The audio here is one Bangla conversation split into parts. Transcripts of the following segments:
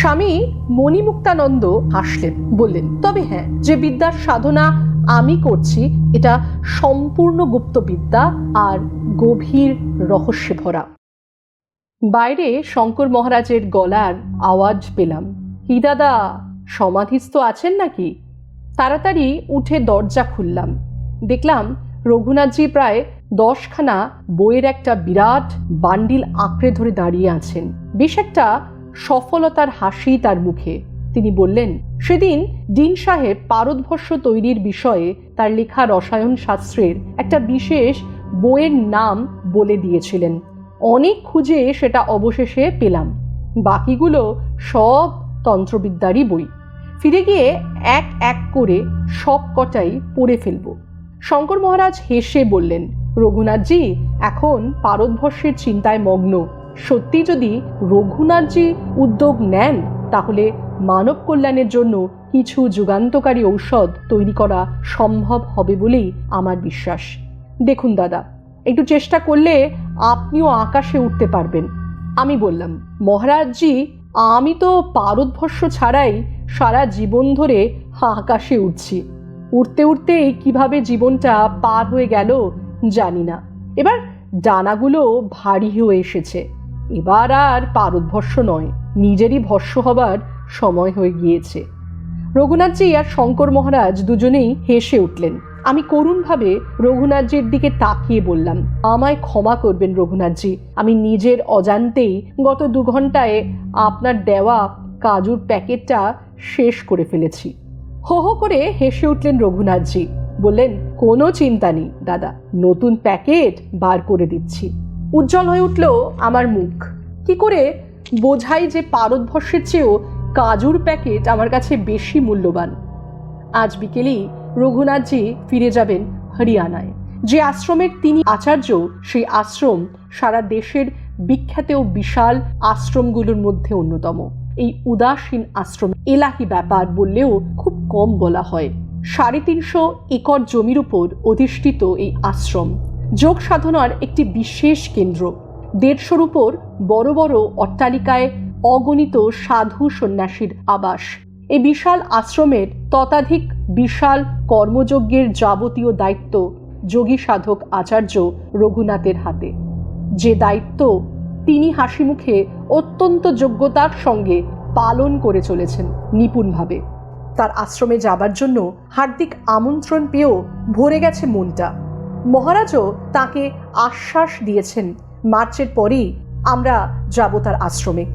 স্বামী মণিমুক্তানন্দ হাসলেন বললেন, তবে হ্যাঁ যে বিদ্যার সাধনা আমি করছি, এটা সম্পূর্ণ গুপ্তবিদ্যা আর গভীর রহস্যে ভরা। বাইরে শঙ্কর মহারাজের গলার আওয়াজ পেলাম। কি দাদা, সমাধিস্থ আছেন নাকি? তাড়াতাড়ি উঠে দরজা খুললাম। দেখলাম রঘুনাথজি প্রায় দশখানা বইয়ের একটা বিরাট বান্ডিল আঁকড়ে ধরে দাঁড়িয়ে আছেন। বেশ একটা সফলতার হাসি তার মুখে। তিনি বললেন, সেদিন ডিন সাহেব পারদভস্য তৈরির বিষয়ে তার লেখা রসায়ন শাস্ত্রের একটা বিশেষ বইয়ের নাম বলে দিয়েছিলেন। অনেক খুঁজে সেটা অবশেষে পেলাম। বাকিগুলো সব তন্ত্রবিদ্যারই বই। ফিরে গিয়ে এক এক করে সব কটাই পড়ে ফেলব। শঙ্কর মহারাজ হেসে বললেন, রঘুনাথজি, এখন পারদভস্যের চিন্তায় মগ্ন। সত্যি যদি রঘুনাথজি উদ্যোগ নেন, তাহলে মানব কল্যাণের জন্য কিছু যুগান্তকারী ঔষধ তৈরি করা সম্ভব হবে বলেই আমার বিশ্বাস। দেখুন দাদা, একটু চেষ্টা করলে আপনিও আকাশে উঠতে পারবেন। আমি বললাম, মহারাজজি, আমি তো পারদভস্য ছাড়াই সারা জীবন ধরে আকাশে উঠছি। উঠতে উঠতেই কীভাবে জীবনটা পার হয়ে গেল জানি না। এবার ডানাগুলো ভারী হয়ে এসেছে। এবার আর পারদভস্য নয়, নিজেরই ভস্য হবার সময় হয়ে গিয়েছে। রঘুনাথজি আর শঙ্কর মহারাজ দুজনেই হেসে উঠলেন। আমি করুণভাবে রঘুনাথজির দিকে তাকিয়ে বললাম, আমায় ক্ষমা করবেন রঘুনাথজি, আমি নিজের অজান্তেই গত দু ঘন্টায় আপনার দেওয়া কাজুর প্যাকেটটা শেষ করে ফেলেছি। হো হো করে হেসে উঠলেন রঘুনাথজি, বললেন, কোনো চিন্তা নেই, দাদা, নতুন প্যাকেট বার করে দিচ্ছি। উজ্জ্বল হয়ে উঠল আমার মুখ। কি করে বোঝাই যে পারদভস্যের চেয়েও কাজুর প্যাকেট আমার কাছে বেশি মূল্যবান। আজ বিকেলেই রঘুনাথজি ফিরে যাবেন হরিয়ানায়। যে আশ্রমের তিনি আচার্য, সেই আশ্রম সারা দেশের বিখ্যাত ও বিশাল আশ্রমগুলোর মধ্যে অন্যতম। এই উদাসীন আশ্রম এলাহি ব্যাপার বললেও খুব কম বলা হয়। সাড়ে তিনশো একর জমির উপর অধিষ্ঠিত এই আশ্রম যোগ সাধনার একটি বিশেষ কেন্দ্র। দেড়শোর উপর বড় বড় অট্টালিকায় অগণিত সাধু সন্ন্যাসীর আবাস। এই বিশাল আশ্রমের ততাধিক বিশাল কর্মযজ্ঞের যাবতীয় দায়িত্ব যোগী সাধক আচার্য রঘুনাথের হাতে। যে দায়িত্ব তিনি হাসি মুখে অত্যন্ত যোগ্যতার সঙ্গে পালন করে চলেছেন নিপুণভাবে। তার আশ্রমে যাবার জন্য হার্দিক আমন্ত্রণ পেয়েও ভরে গেছে মনটা। মহারাজও তাকে আশ্বাস দিয়েছেন, মার্চের পরেই আমরা যাব তার আশ্রমে।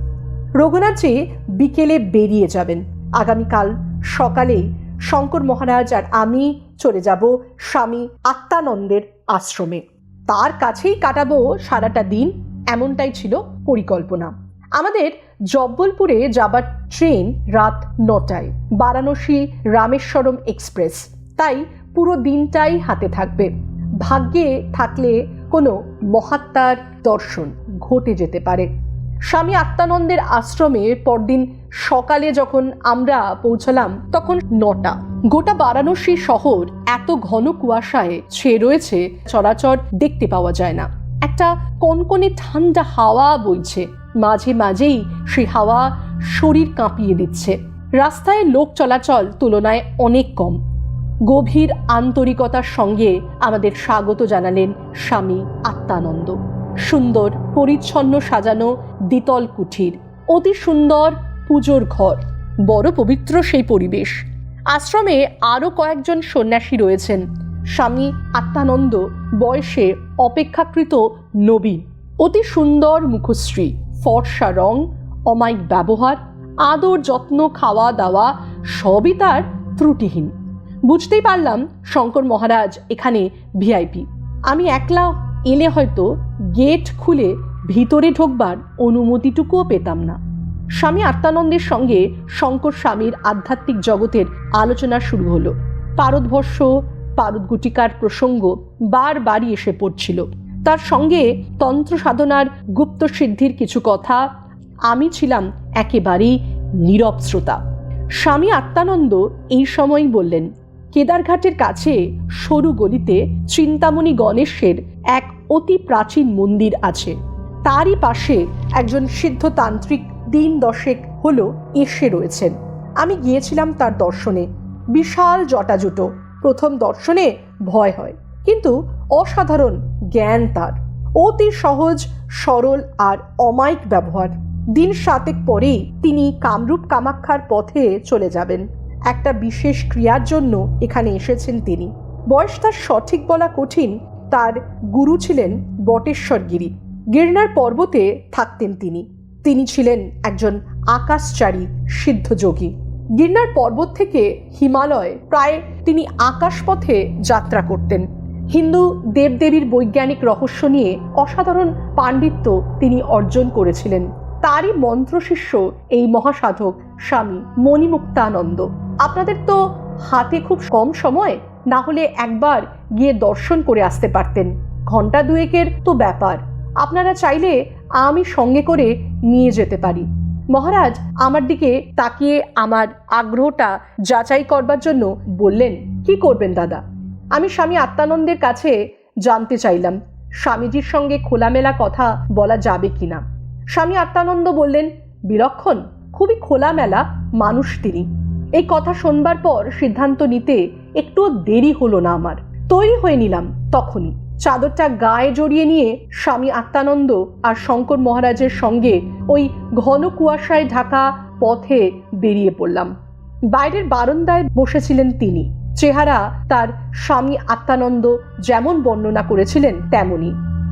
রঘুনাথজি বিকেলে বেরিয়ে যাবেন। আগামীকাল সকালেই শঙ্কর মহারাজ আর আমি চলে যাব স্বামী আত্মানন্দের আশ্রমে। তার কাছেই কাটাবো সারাটা দিন, এমনটাই ছিল পরিকল্পনা। আমাদের জব্বলপুরে যাবার ট্রেন রাত নটায়, বারাণসী রামেশ্বরম এক্সপ্রেস। তাই পুরো দিনটাই হাতে থাকবে। ভাগ্যে থাকলে কোনো মহাত্মার দর্শন ঘটে যেতে পারে। স্বামী আত্মানন্দের আশ্রমে পরদিন সকালে যখন আমরা পৌঁছলাম, তখন নটা। গোটা বারাণসী শহর এত ঘন কুয়াশায় ছেয়ে রয়েছে, চরাচর দেখতে পাওয়া যায় না। একটা কনকনে ঠান্ডা হাওয়া বইছে। মাঝে মাঝেই সেই হাওয়া শরীর কাঁপিয়ে দিচ্ছে। রাস্তায় লোক চলাচল তুলনায় অনেক কম। গভীর আন্তরিকতার সঙ্গে আমাদের স্বাগত জানালেন স্বামী আত্মানন্দ। সুন্দর, পরিচ্ছন্ন সাজানো দ্বিতল কুঠির। অতি সুন্দর পুজোর ঘর। বড় পবিত্র সেই পরিবেশ। আশ্রমে আরও কয়েকজন সন্ন্যাসী রয়েছেন। স্বামী আত্মানন্দ বয়সে অপেক্ষাকৃত নবীন অতি সুন্দর মুখশ্রী। ফর্সা রং, অমায়িক ব্যবহার, আদর, যত্ন খাওয়া দাওয়া সবই তার ত্রুটিহীন। বুঝতেই পারলাম শঙ্কর মহারাজ এখানে ভিআইপি আমি একলা এলে হয়তো গেট খুলে ভিতরে ঢোকবার অনুমতিটুকুও পেতাম না। স্বামী আত্মানন্দের সঙ্গে শঙ্কর স্বামীর আধ্যাত্মিক জগতের আলোচনা শুরু হলো। পারদভস্য পারদগুটিকার প্রসঙ্গ বারবারই এসে পড়ছিল। তার সঙ্গে তন্ত্র সাধনার গুপ্ত সিদ্ধির কিছু কথা, আমি ছিলাম একেবারেই নীরব শ্রোতা। স্বামী আত্মানন্দ এই সময়ই বললেন কেদারঘাটের কাছে সরু গলিতে চিন্তামণি গণেশের এক অতি প্রাচীন মন্দির আছে। তারই পাশে একজন সিদ্ধতান্ত্রিক দিন দশেক হল এসে রয়েছেন। আমি গিয়েছিলাম তার দর্শনে। বিশাল জটাজুটো। প্রথম দর্শনে ভয় হয়। কিন্তু অসাধারণ জ্ঞান তার। অতি সহজ, সরল আর অমায়িক ব্যবহার। দিন সাতেক পরেই তিনি কামরূপ কামাক্ষার পথে চলে যাবেন। একটা বিশেষ ক্রিয়ার জন্য এখানে এসেছেন তিনি। বয়স তার সঠিক বলা কঠিন, তার গুরু ছিলেন বটেশ্বরগিরি গির্নার পর্বতে থাকতেন তিনি। তিনি ছিলেন একজন আকাশচারী, সিদ্ধযোগী। গির্নার পর্বত থেকে হিমালয় প্রায় তিনি আকাশপথে যাত্রা করতেন। হিন্দু দেবদেবীর বৈজ্ঞানিক রহস্য নিয়ে অসাধারণ পাণ্ডিত্য তিনি অর্জন করেছিলেন। তারই মন্ত্রশিষ্য এই মহাসাধক স্বামী মণিমুক্তানন্দ। আপনাদের তো হাতে খুব কম সময়, না হলে একবার গিয়ে দর্শন করে আসতে পারতেন। ঘণ্টা দুয়েকের তো ব্যাপার। আপনারা চাইলে আমি সঙ্গে করে নিয়ে যেতে পারি। মহারাজ আমার দিকে তাকিয়ে আমার আগ্রহটা যাচাই করবার জন্য বললেন, কি করবেন দাদা? আমি স্বামী আত্মানন্দের কাছে জানতে চাইলাম, স্বামীজির সঙ্গে খোলামেলা কথা বলা যাবে কিনা। স্বামী আত্মানন্দ বললেন, বিলক্ষণ, খুবই খোলামেলা মানুষ তিনি। এই কথা শোনবার পর সিদ্ধান্ত নিতে একটু দেরি হলো না আমার। তৈরি হয়ে নিলাম তখনই। চাদরটা গায়ে জড়িয়ে নিয়ে স্বামী আত্মানন্দ আর শঙ্কর মহারাজের সঙ্গে ওই ঘন কুয়াশায় ঢাকা পথে বেরিয়ে পড়লাম। বাইরের বারান্দায় বসেছিলেন তিনি। চেহারা তার স্বামী আত্মানন্দ যেমন বর্ণনা করেছিলেন তেমনই।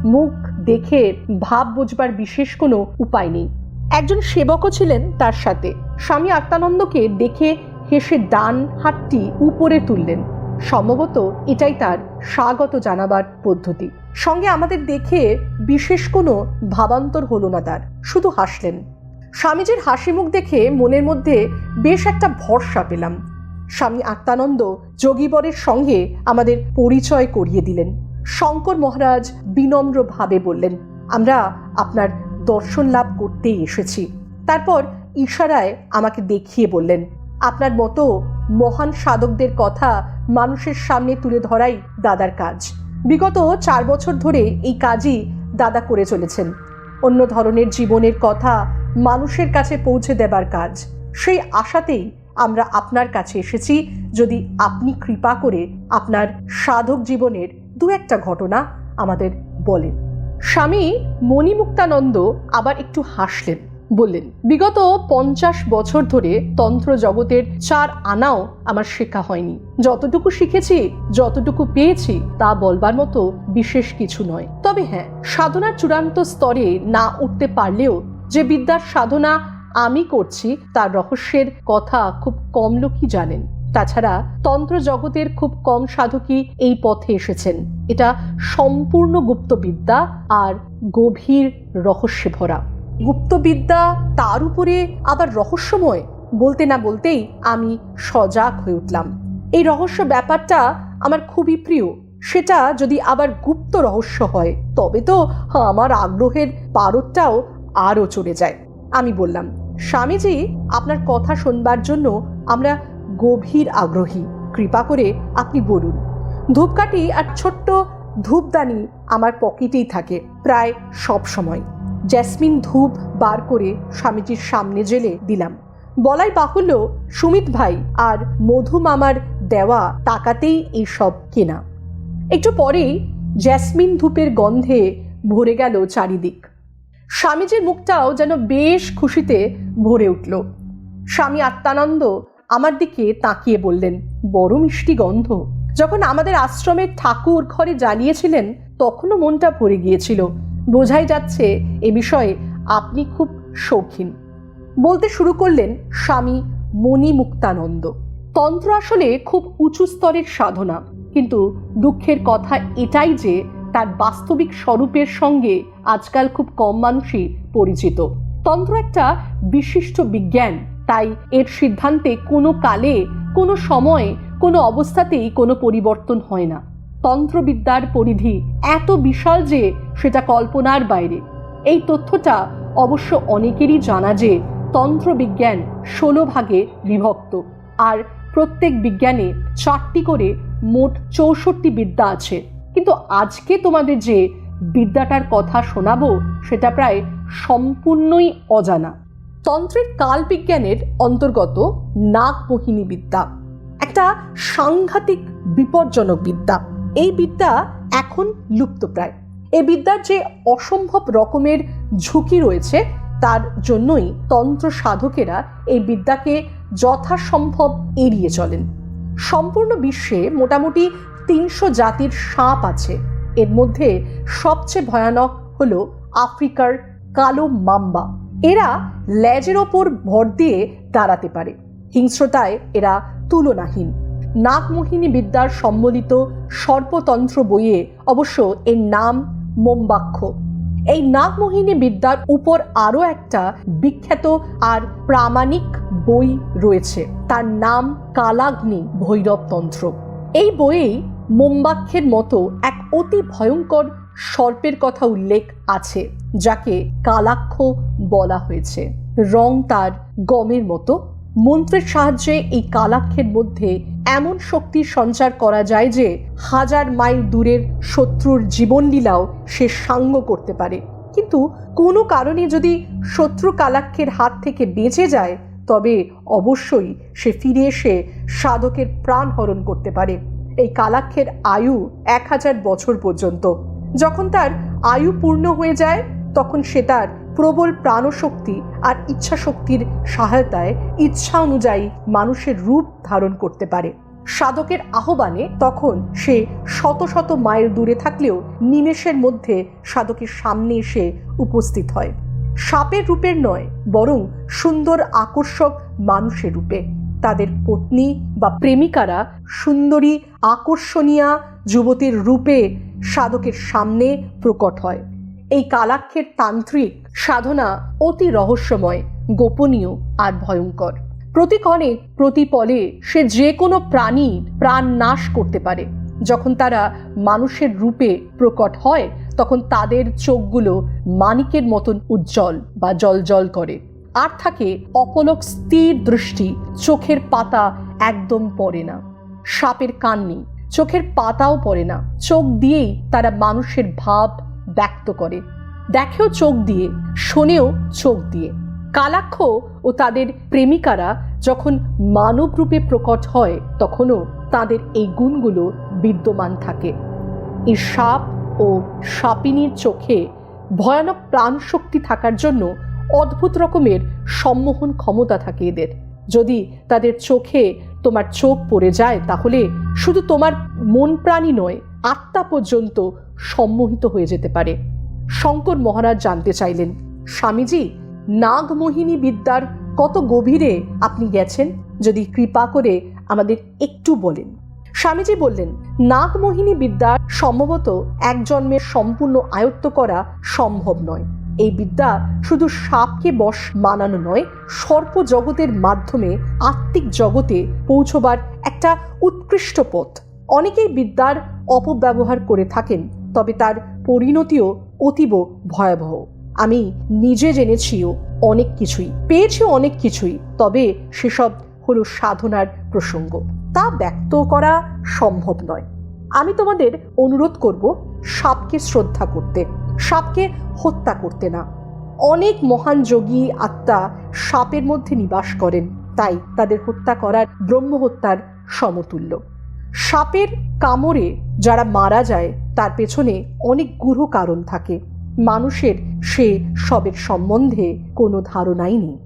মুখ দেখে ভাব বুঝবার বিশেষ কোনো উপায় নেই। একজন সেবকও ছিলেন তার সাথে। স্বামী আত্মানন্দকে দেখে হেসে ডান হাতটি উপরে তুললেন। সম্ভবত এটাই তার স্বাগত জানাবার পদ্ধতি। সঙ্গে আমাদের দেখে বিশেষ কোনো ভাবান্তর হলো না তার, শুধু হাসলেন। স্বামীজির হাসি মুখ দেখে মনের মধ্যে বেশ একটা ভরসা পেলাম। স্বামী আত্মানন্দ যোগীবরের সঙ্গে আমাদের পরিচয় করিয়ে দিলেন। শঙ্কর মহারাজ বিনম্রভাবে বললেন, আমরা আপনার দর্শন লাভ করতেই এসেছি। তারপর ইশারায় আমাকে দেখিয়ে বললেন আপনার মতো মহান সাধকদের কথা মানুষের সামনে তুলে ধরাই দাদার কাজ। বিগত চার বছর ধরে এই কাজই দাদা করে চলেছেন। অন্য ধরনের জীবনের কথা মানুষের কাছে পৌঁছে দেবার কাজ। সেই আশাতেই আমরা আপনার কাছে এসেছি, যদি আপনি কৃপা করে আপনার সাধক জীবনের দু একটা ঘটনা আমাদের বলেন। স্বামী মণিমুক্তানন্দ আবার একটু হাসলেন। বললেন, বিগত পঞ্চাশ বছর ধরে তন্ত্র জগতের চার আনাও আমার শেখা হয়নি। যতটুকু শিখেছি, যতটুকু পেয়েছি, তা বলবার মতো বিশেষ কিছু নয়। তবে হ্যাঁ সাধনার চূড়ান্ত স্তরে না উঠতে পারলেও যে বিদ্যার সাধনা আমি করছি, তার রহস্যের কথা খুব কম লোকই জানেন। তাছাড়া তন্ত্র জগতের খুব কম সাধকই এই পথে এসেছেন। এটা সম্পূর্ণ গুপ্তবিদ্যা আর গভীর রহস্যে ভরা গুপ্তবিদ্যা তার উপরে আবার রহস্যময়। বলতে না বলতেই আমি সজাগ হয়ে উঠলাম। এই রহস্য ব্যাপারটা আমার খুবই প্রিয়। সেটা যদি আবার গুপ্ত রহস্য হয়, তবে তো আমার আগ্রহের পারদটাও আরও চলে যায়। আমি বললাম, স্বামীজি, আপনার কথা শুনবার জন্য আমরা গভীর আগ্রহী। কৃপা করে আপনি বলুন। ধূপকাঠি আর ছোট্ট ধূপদানি আমার পকেটেই থাকে, প্রায় সব সময়। জ্যাসমিন ধূপ বার করে স্বামীজির সামনে জেলে দিলাম। বলাই বাহুল্য, সুমিত ভাই আর মধু মামার দেওয়া টাকাতেই এইসব কেনা। একটু পরেই জ্যাসমিন ধূপের গন্ধে ভরে গেল চারিদিক। স্বামীজির মুখটাও যেন বেশ খুশিতে ভরে উঠল। স্বামী আত্মানন্দ আমার দিকে তাকিয়ে বললেন, বড় মিষ্টি গন্ধ। যখন আমাদের আশ্রমের ঠাকুর ঘরে জ্বালিয়েছিলেন, তখনও মনটা ভরে গিয়েছিল। বোঝাই যাচ্ছে এ বিষয়ে আপনি খুব শৌখিন। বলতে শুরু করলেন স্বামী মণিমুক্তানন্দ। তন্ত্র আসলে খুব উঁচু স্তরের সাধনা, কিন্তু দুঃখের কথা এটাই যে তার বাস্তবিক স্বরূপের সঙ্গে আজকাল খুব কম মানুষই পরিচিত। তন্ত্র একটা বিশিষ্ট বিজ্ঞান, তাই এর সিদ্ধান্তে কোনো কালে, কোনো সময়ে, কোনো অবস্থাতেই কোনো পরিবর্তন হয় না। তন্ত্রবিদ্যার পরিধি এত বিশাল যে সেটা কল্পনার বাইরে। এই তথ্যটা অবশ্য অনেকেরই জানা যে তন্ত্রবিজ্ঞান ষোলো ভাগে বিভক্ত, আর প্রত্যেক বিজ্ঞানে চারটি করে মোট চৌষট্টি বিদ্যা আছে। কিন্তু আজকে তোমাদের যে বিদ্যাটার কথা শোনাবো, সেটা প্রায় সম্পূর্ণই অজানা। তন্ত্রের কালবিজ্ঞানের অন্তর্গত নাগমোহিনী বিদ্যা, একটা সাংঘাতিক বিপজ্জনক বিদ্যা। এই বিদ্যা এখন লুপ্তপ্রায় এই বিদ্যার যে অসম্ভব রকমের ঝুঁকি রয়েছে, তার জন্যই তন্ত্র সাধকেরা এই বিদ্যাকে যথাসম্ভব এড়িয়ে চলেন। সম্পূর্ণ বিশ্বে মোটামুটি তিনশো জাতির সাপ আছে। এর মধ্যে সবচেয়ে ভয়ানক হল আফ্রিকার কালো মাম্বা। এরা ল্যাজের ওপর ভর দিয়ে দাঁড়াতে পারে। হিংস্রতায় এরা তুলনাহীন। নাগমোহিনী বিদ্যার সম্বলিত সর্পতন্ত্র বইয়ে অবশ্য এর নাম মোম্বাক্ষ এই নাগমোহিনী বিদ্যার উপর আরও একটা বিখ্যাত আর প্রামাণিক বই রয়েছে। তার নাম কালাগ্নি ভৈরব তন্ত্র এই বইয়েই মোমবাক্ষের মতো এক অতি ভয়ঙ্কর সর্পের কথা উল্লেখ আছে, যাকে কালাক্ষ বলা হয়েছে। রং তার গমের মতো মন্ত্রের সাহায্যে এই কালাক্ষের মধ্যে এমন শক্তি সঞ্চার করা যায় যে হাজার মাইল দূরের শত্রুর জীবনলীলাও সে সাঙ্গ করতে পারে। কিন্তু কোনো কারণে যদি শত্রু কালাক্ষের হাত থেকে বেঁচে যায়, তবে অবশ্যই সে ফিরে এসে সাধকের প্রাণ হরণ করতে পারে। এই কালাক্ষের আয়ু এক হাজার বছর পর্যন্ত। যখন তার আয়ু পূর্ণ হয়ে যায় তখন সে তার প্রবল প্রাণশক্তি আর ইচ্ছা শক্তির সহায়তায় ইচ্ছা অনুযায়ী মানুষের রূপ ধারণ করতে পারে। সাধকের আহ্বানে তখন সে শত শত মাইল দূরে থাকলেও নিমেষের মধ্যে সাধকের সামনে এসে উপস্থিত হয়। সাপের রূপের নয়, বরং সুন্দর আকর্ষক মানুষের রূপে। তাদের পত্নী বা প্রেমিকারা সুন্দরী আকর্ষণীয় যুবতীর রূপে সাধকের সামনে প্রকট হয়। এই কালাক্ষের তান্ত্রিক সাধনা অতি রহস্যময়, গোপনীয় আর ভয়ঙ্কর। প্রতি প্রতিক্ষণে প্রতিপলে সে যে কোনো প্রাণীর প্রাণ নাশ করতে পারে। যখন তারা মানুষের রূপে প্রকট হয়, তখন তাদের চোখগুলো মানিকের মতন উজ্জ্বল বা জল করে। আর থাকে অপলক স্থির দৃষ্টি, চোখের পাতা একদম পড়ে না। সাপের কান নেই চোখের পাতাও পড়ে না। চোখ দিয়েই তারা মানুষের ভাব ব্যক্ত করে। দেখেও চোখ দিয়ে, শোনেও চোখ দিয়ে। কালাক্ষ ও তাদের প্রেমিকারা যখন মানবরূপে প্রকট হয়, তখনও তাদের এই গুণগুলো বিদ্যমান থাকে। এই সাপ ও সাপিনীর চোখে ভয়ানক প্রাণ শক্তি থাকার জন্য অদ্ভুত রকমের সম্মোহন ক্ষমতা থাকে এদের। যদি তাদের চোখে তোমার চোখ পড়ে যায়, তাহলে শুধু তোমার মন প্রাণী নয় আত্মা পর্যন্ত সম্মোহিত হয়ে যেতে পারে। শঙ্কর মহারাজ জানতে চাইলেন, স্বামীজি, নাগমোহিনী বিদ্যার কত গভীরে আপনি গেছেন? যদি কৃপা করে আমাদের একটু বলেন। স্বামীজি বললেন, নাগমোহিনী বিদ্যা সম্ভবত এক জন্মের সম্পূর্ণ আয়ত্ত করা সম্ভব নয়। এই বিদ্যা শুধু সাপকে বশ মানানো নয়, সর্প জগতের মাধ্যমে আত্মিক জগতে পৌঁছবার একটা উৎকৃষ্ট পথ। অনেকেই বিদ্যার অপব্যবহার করে থাকেন, তবে তার পরিণতিও অতীব ভয়াবহ। আমি নিজে জেনেছিও অনেক কিছুই পেয়েছিও অনেক কিছুই, তবে সেসব হলো সাধনার প্রসঙ্গ। তা ব্যক্ত করা সম্ভব নয়। আমি তোমাদের অনুরোধ করব সাপকে শ্রদ্ধা করতে, সাপকে হত্যা করতে না। অনেক মহান যোগী আত্মা সাপের মধ্যে নিবাস করেন, তাই তাদের হত্যা করার ব্রহ্মহত্যার সমতুল্য। সাপের কামড়ে যারা মারা যায়, তার পেছনে অনেক গূঢ় কারণ থাকে। মানুষের সে সবের সম্বন্ধে কোনো ধারণাই নেই।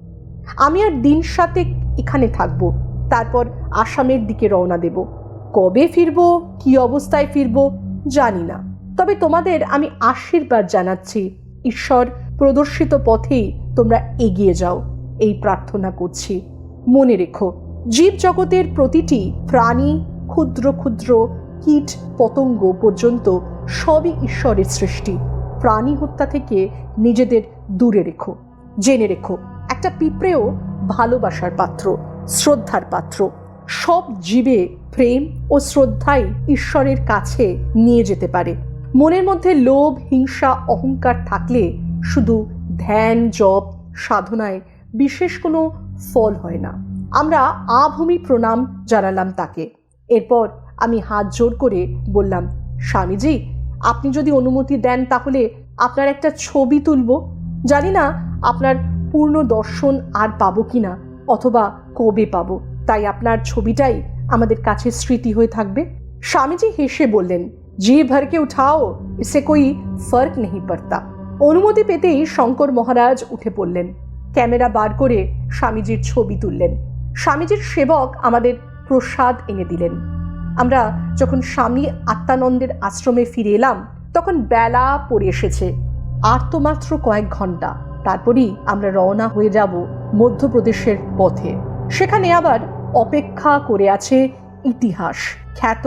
আমি আর দিন সাথে এখানে থাকব, তারপর আসামের দিকে রওনা দেব। কবে ফিরবো, কি অবস্থায় ফিরবো, জানি না। তবে তোমাদের আমি আশীর্বাদ জানাচ্ছি, ঈশ্বর প্রদর্শিত পথেই তোমরা এগিয়ে যাও, এই প্রার্থনা করছি। মনে রেখো জীব জগতের প্রতিটি প্রাণী ক্ষুদ্র ক্ষুদ্র কীট পতঙ্গ পর্যন্ত সবই ঈশ্বরের সৃষ্টি। প্রাণী হত্যা থেকে নিজেদের দূরে রেখো, জেনে রেখো। একটা পিঁপড়েও ভালোবাসার পাত্র, শ্রদ্ধার পাত্র। সব জীবে প্রেম ও শ্রদ্ধাই ঈশ্বরের কাছে নিয়ে যেতে পারে। মনের মধ্যে লোভ, হিংসা, অহংকার থাকলে শুধু ধ্যান, জপ, সাধনায় বিশেষ কোনো ফল হয় না। আমরা আভূমি প্রণাম জানালাম তাকে। এরপর আমি হাত জোর করে বললাম, স্বামীজি, আপনি যদি অনুমতি দেন তাহলে আপনার একটা ছবি তুলব। জানি না আপনার পূর্ণ দর্শন আর পাবো কিনা অথবা কবে পাবো, তাই আপনার ছবিটাই আমাদের কাছে স্মৃতি হয়ে থাকবে। স্বামীজি হেসে বললেন, জি ভরকে উঠাও, ইসে কোই ফর্ক নেই পড়তা। অনুমতি পেতেই শঙ্কর মহারাজ উঠে পড়লেন, ক্যামেরা বার করে স্বামীজির ছবি তুললেন। স্বামীজির সেবক আমাদের প্রসাদ এনে দিলেন। আমরা যখন স্বামী আত্মানন্দের আশ্রমে ফিরে এলাম, তখন বেলা পড়ে এসেছে। আর তো মাত্র কয়েক ঘণ্টা তারপরই আমরা রওনা হয়ে যাব মধ্যপ্রদেশের পথে। সেখানে আবার অপেক্ষা করে আছে ইতিহাস। খ্যাত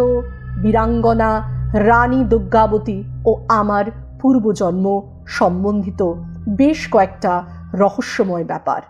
বীরাঙ্গনা রানী দুর্গাবতী ও আমার পূর্বজন্ম সম্বন্ধিত বেশ কয়েকটা রহস্যময় ব্যাপার।